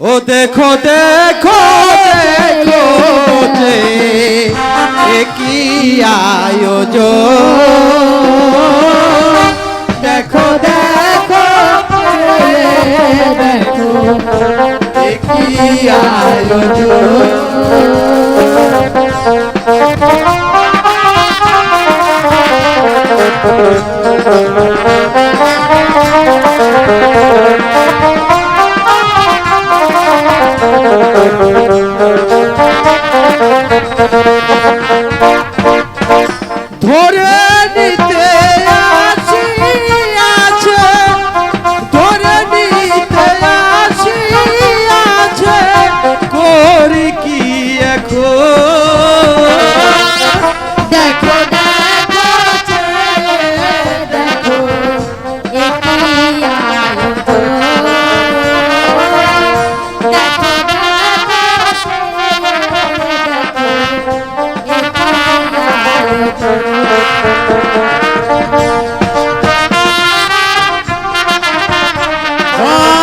ও দেখো দেখো দেখো যে কি আয়োজন। দেখো দেখো দেখো কি আয়োজন। ধরে নিতে আসি আছে। ধরে নিতে আসি আছে। করি কি এখন? দেখো দেখো